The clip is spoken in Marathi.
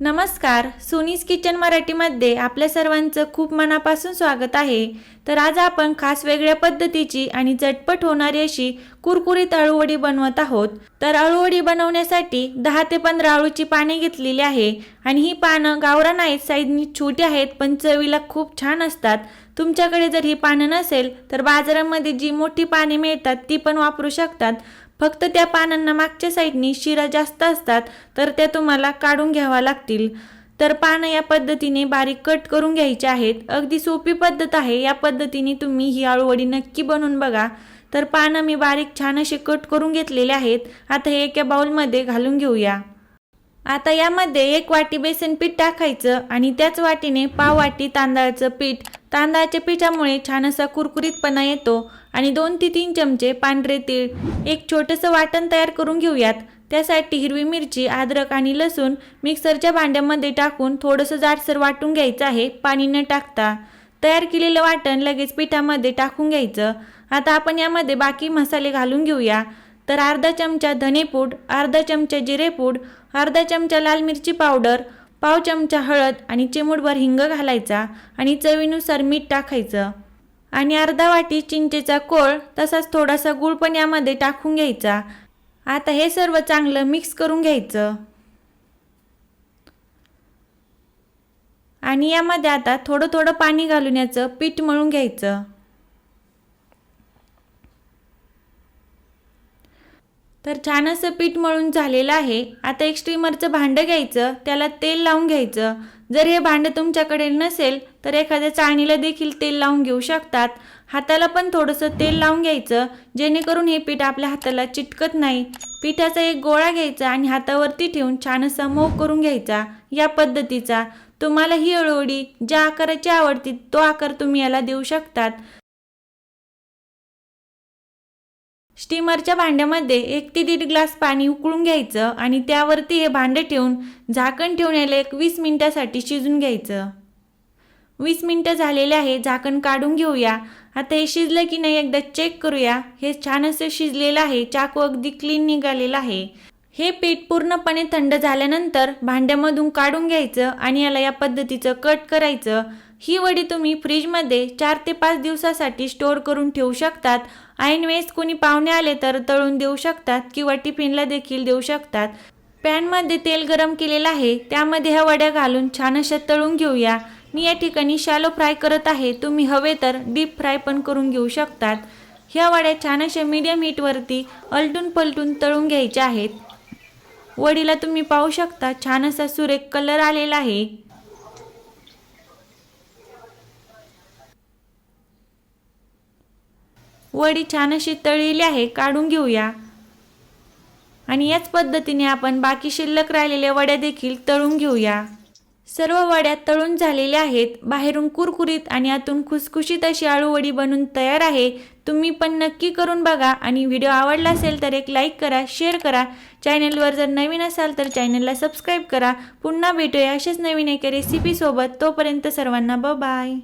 नमस्कार सुनीस किचन मराठीमध्ये आपल्या सर्वांचं खूप मनापासून स्वागत आहे. तर आज आपण खास वेगळ्या पद्धतीची आणि झटपट होणारी अशी कुरकुरीत अळूवडी बनवत आहोत. तर अळूवडी बनवण्यासाठी दहा ते पंधरा अळूची पाने घेतलेली आहे आणि ही पानं गावरान आहेत साईजनी छोटी आहेत पण चवीला खूप छान असतात. तुमच्याकडे जर ही पानं नसेल तर बाजारामध्ये जी मोठी पाने मिळतात ती पण वापरू शकतात. फक्त त्या पानांना मागच्या साईडनी शिरा जास्त असतात तर त्या तुम्हाला काढून घ्यावा लागतील. तर पानं या पद्धतीने बारीक कट करून घ्यायचे आहेत. अगदी सोपी पद्धत आहे. या पद्धतीने तुम्ही ही आळूवडी नक्की बनवून बघा. तर पानं मी बारीक छान असे कट करून घेतलेले आहेत. आता हे एका बाउलमध्ये घालून घेऊया. आता यामध्ये एक वाटी बेसन पीठ टाकायचं आणि त्याच वाटीने पाव वाटी तांदळाचं पीठ. तांदळाच्या पिठामुळे छान असा कुरकुरीतपणा येतो आणि दोन ते तीन चमचे पांढरे तीळ. एक छोटंसं वाटण तयार करून घेऊयात. त्यासाठी हिरवी मिरची अद्रक आणि लसूण मिक्सरच्या भांड्यामध्ये टाकून थोडंसं जाडसर वाटून घ्यायचं आहे. पाणी न टाकता तयार केलेलं वाटण लगेच पिठामध्ये टाकून घ्यायचं. आता आपण यामध्ये बाकी मसाले घालून घेऊया. तर अर्धा चमचा धनेपूड अर्धा चमचा जिरेपूड अर्धा चमचा लाल मिरची पावडर पाव चमचा हळद आणि चिमूटभर हिंग घालायचा आणि चवीनुसार मीठ टाकायचं. आणि अर्धा वाटी चिंचेचा कोळ तसाच थोडासा गुळ पण यामध्ये टाकून घ्यायचा. आता हे सर्व चांगलं मिक्स करून घ्यायचं. आणि यामध्ये आता थोडं थोडं पाणी घालून याचं पीठ मळून घ्यायचं. तर छान असं पीठ मळून झालेलं आहे. आता एक स्टीमरचं भांडं घ्यायचं. त्याला तेल लावून घ्यायचं. जर हे भांडं तुमच्याकडे नसेल तर एखाद्या चाळणीला देखील तेल लावून घेऊ शकतात. हाताला पण थोडंसं तेल लावून घ्यायचं. जेणेकरून हे पीठ आपल्या हाताला चिटकत नाही. पिठाचा एक गोळा घ्यायचा आणि हातावरती ठेवून छान असा मऊ करून घ्यायचा. या पद्धतीचा. तुम्हाला ही हळूहळी ज्या आकाराची आवडती तो आकार तुम्ही याला देऊ शकतात. स्टीमरच्या भांड्यामध्ये एक ते दीड ग्लास पाणी उकळून घ्यायचं आणि त्यावरती हे भांडं ठेवून झाकण ठेवून याला एक वीस मिनटासाठी शिजून घ्यायचं. वीस मिनटं झालेले आहे झाकण काढून घेऊया. आता हे शिजलं की नाही एकदा चेक करूया. हे छान असं शिजलेलं आहे चाकू अगदी क्लीन निघालेलं आहे. हे पीठ पूर्णपणे थंड झाल्यानंतर भांड्यामधून काढून घ्यायचं आणि याला या पद्धतीचं कट करायचं. ही वडी तुम्ही फ्रीजमध्ये चार ते पाच दिवसासाठी स्टोअर करून ठेवू शकतात. ऐन वेळेस कोणी पाहुणे आले तर तळून देऊ शकतात किंवा टिफिनला देखील देऊ शकतात. पॅनमध्ये तेल गरम केलेलं आहे त्यामध्ये ह्या वड्या घालून छान अशा तळून घेऊया. मी या ठिकाणी शॅलो फ्राय करत आहे तुम्ही हवे तर डीप फ्राय पण करून घेऊ शकतात. ह्या वड्या छान अशा मीडियम हीटवरती अलटून पलटून तळून घ्यायच्या आहेत. वडीला तुम्ही पाहू शकता छान असा सुरेख कलर आलेला आहे. वडी छान अशी तळलेली आहे काढून घेऊया. आणि याच पद्धतीने आपण बाकी शिल्लक राहिलेल्या वड्या देखील तळून घेऊया. सर्व वड्या तळून झालेल्या आहेत. बाहेरून कुरकुरीत आणि आतून खुसखुशीत अशी आळूवडी बनून तयार आहे. तुम्ही पण नक्की करून बघा आणि व्हिडिओ आवडला असेल तर एक लाईक करा शेअर करा. चॅनलवर जर नवीन असाल तर चॅनलला सबस्क्राईब करा. पुन्हा भेटूया अशाच नवीन एका रेसिपीसोबत तोपर्यंत सर्वांना ब बाय